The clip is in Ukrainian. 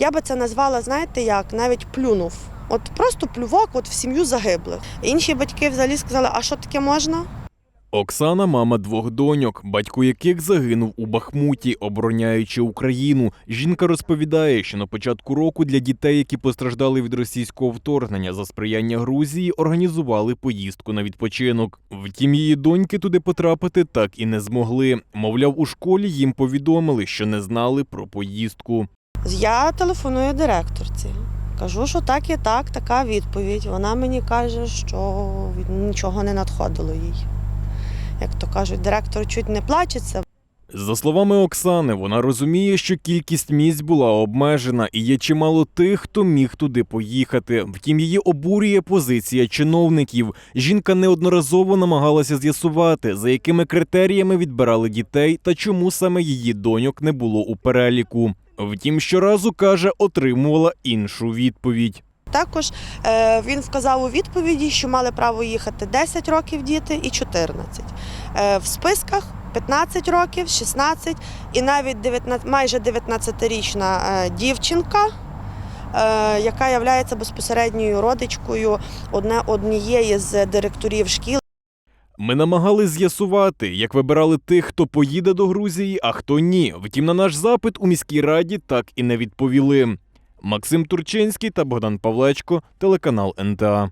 Я би це назвала, знаєте як, навіть плюнув. От просто плювок от в сім'ю загиблих. Інші батьки взагалі сказали, а що таке можна? Оксана мама двох доньок, батько яких загинув у Бахмуті, обороняючи Україну. Жінка розповідає, що на початку року для дітей, які постраждали від російського вторгнення за сприяння Грузії, організували поїздку на відпочинок. Втім, її доньки туди потрапити так і не змогли. Мовляв, у школі їм повідомили, що не знали про поїздку. Я телефоную директорці. Кажу, що так і так, така відповідь. Вона мені каже, що нічого не надходило їй. Як то кажуть, директор чуть не плачеться. За словами Оксани, вона розуміє, що кількість місць була обмежена і є чимало тих, хто міг туди поїхати. Втім, її обурює позиція чиновників. Жінка неодноразово намагалася з'ясувати, за якими критеріями відбирали дітей та чому саме її доньок не було у переліку. Втім, щоразу каже, отримувала іншу відповідь. Також е, він вказав у відповіді, що мали право їхати 10 років діти і 14. Е, в списках 15 років, 16 і навіть 19, майже 19-річна е, дівчинка, яка є безпосередньою родичкою одне, однієї з директорів шкіл. Ми намагалися з'ясувати, як вибирали тих, хто поїде до Грузії, а хто ні. Втім, на наш запит у міській раді так і не відповіли. Максим Турчинський та Богдан Павлечко, телеканал НТА.